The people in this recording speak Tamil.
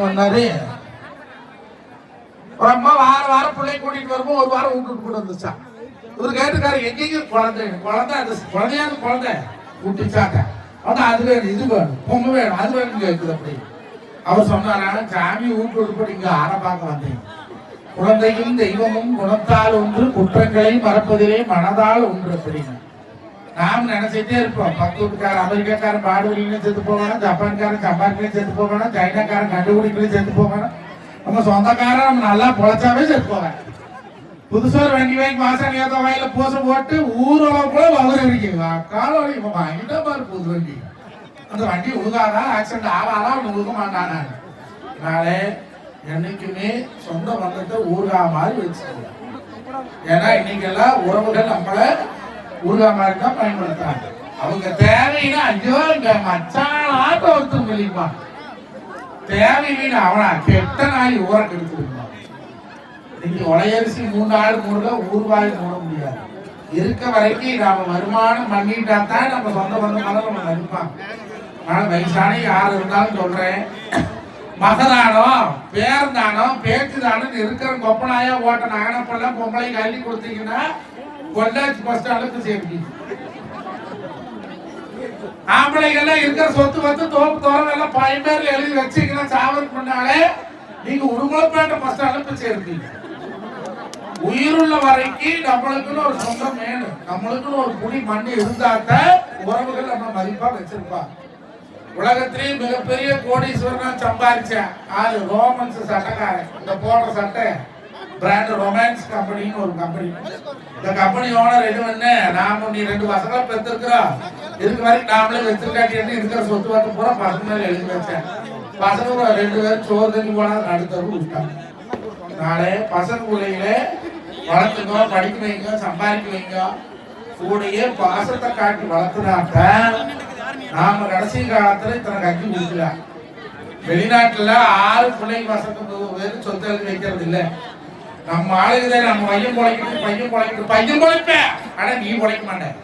வந்தாரு. ரொம்ப வார வாரம் பிள்ளை கூட்டிட்டு வரும்போது ஒரு வாரம் விட்டுட்டு கூட வந்துச்சான் இவர் கேட்டுக்காரு எங்கேயும் குழந்தை? குழந்தை அது குழந்தையாது குழந்தை? விட்டுச்சாக்க ஆனா அது வேணும் இது வேணும் பொம்மை வேணும் அது வேணும் கேட்குது அப்படி. அவர் சொன்னாரா சாமி வீட்டு உட்படி இங்க ஆற பார்க்க வந்தேன். குழந்தையும் தெய்வமும் குணத்தால் ஒன்று குற்றங்களை மறப்பதிலே மனதால் ஒன்று அப்படின்னு. நாம் நினைச்சிட்டே இருப்போம். பத்து வீட்டுக்காரன் அமெரிக்காக்காரன் பாடுவீங்கன்னு செத்து போகணும் ஜப்பான்காரன் ஜப்பான்களையும் செத்து போகணும் சைனாக்காரன் கண்டுபிடிக்கலையும் செத்து போகணும். நம்ம சொந்தக்காரன் நம்ம நல்லா பொழைச்சாவே செத்து போவேன் புதுசா ஒரு வண்டி வாங்கி மாசம் ஏதோ வாயில பூசை போட்டு ஊர்வலம் கூட வகுறு இருக்கீங்க. காலம் இப்ப வாங்கிட்டா பாரு புது வண்டி. அந்த வண்டி உழுகாதா ஆக்சிடென்ட் ஆகாதா அவன் உழுக மாட்டானா? நாளே என்னைக்குமே சொந்த பந்தத்தை ஊர்கா மாதிரி வச்சுக்கோங்க. ஏன்னா இன்னைக்கெல்லாம் உறவுகள் நம்மளை ஊர்கா மாதிரி பயன்படுத்துறாங்க. அவங்க தேவைன்னா ஐயோ இங்க மச்சான் ஆட்டம் ஒருத்தன் வெளிப்பான் தேவையில்லைன்னு அவனா கெட்ட நாய் ஊற கெடுத்துருப்பான் இன்னைக்கு உலையரிசி மூணு ஆள் மூணுல ஊர்வாய் மூட முடியாது. இருக்க வரைக்கும் நாம வருமானம் பண்ணிட்டா தான் நம்ம சொந்த பந்தமான நம்ம மதிப்பாங்க ஆனா வயசான யார் இருந்தாலும் சொல்றேன். மகதானோ பேர்ந்தானோ பேச்சுதானோ இருக்கிற கொப்பனாயா ஓட்ட நகனப்பெல்லாம் பொம்பளை கல்வி கொடுத்தீங்கன்னா பொள்ளாச்சி பஸ் ஸ்டாண்டுக்கு சேர்ப்பீங்க ஆம்பளைகள்லாம் இருக்கிற சொத்து வந்து தோப்பு தோரம் எல்லாம் பயன்பேர்ல எழுதி வச்சீங்கன்னா சாவதுக்கு முன்னாலே நீங்க உடுமலைப்பேட்டை பஸ் ஸ்டாண்ட்ல போய் உயிருள்ள வரைக்கும் நம்மளுக்குன்னு ஒரு சொந்தம் வேணும். நம்மளுக்குன்னு ஒரு குடி மண் இருந்தாத்தான் உறவுகள் நம்ம மதிப்பா வச்சிருப்பா உலகத்திலேயே மிகப்பெரிய கோடீஸ்வரனா சம்பாரிச்சேன் ஆறு ரோமன்ஸ் சட்டக்காரன். இந்த போடுற சட்டை பிராண்ட் ரொமான்ஸ் கம்பெனின்னு ஒரு கம்பெனி இந்த கம்பெனி ஓனர் என்ன பண்ண நாம நீ ரெண்டு பசங்களை பெற்றிருக்கிறோம் இதுக்கு வரைக்கும் நாமளே வச்சிருக்காட்டி இருக்கிற சொத்து பார்த்து பூரா பசங்க எழுதி வச்சேன். பசங்க ரெண்டு பேரும் சோறு தண்ணி போனா நடுத்தரவு விட்டாங்க நாளே பசங்க பிள்ளைகளே வளர்த்துக்கோ படிக்க வைங்க சம்பாதிக்க வைங்க. கூடயே பாசத்தை காட்டி வளர்த்துனாக்க நாம கடைசி காலத்துல இத்தனை கஞ்சி குடிக்கலாம் வெளிநாட்டுல ஆறு பிள்ளைங்க பசங்க சொத்து எழுதி வைக்கிறது இல்லை. நம்ம ஆளுங்க நம்ம பையன் பொழைக்கணும் பையன் பொழைக்கணும் பையன் பொழைப்பேன் ஆனா நீ பொழைக்க மாட்டேன்.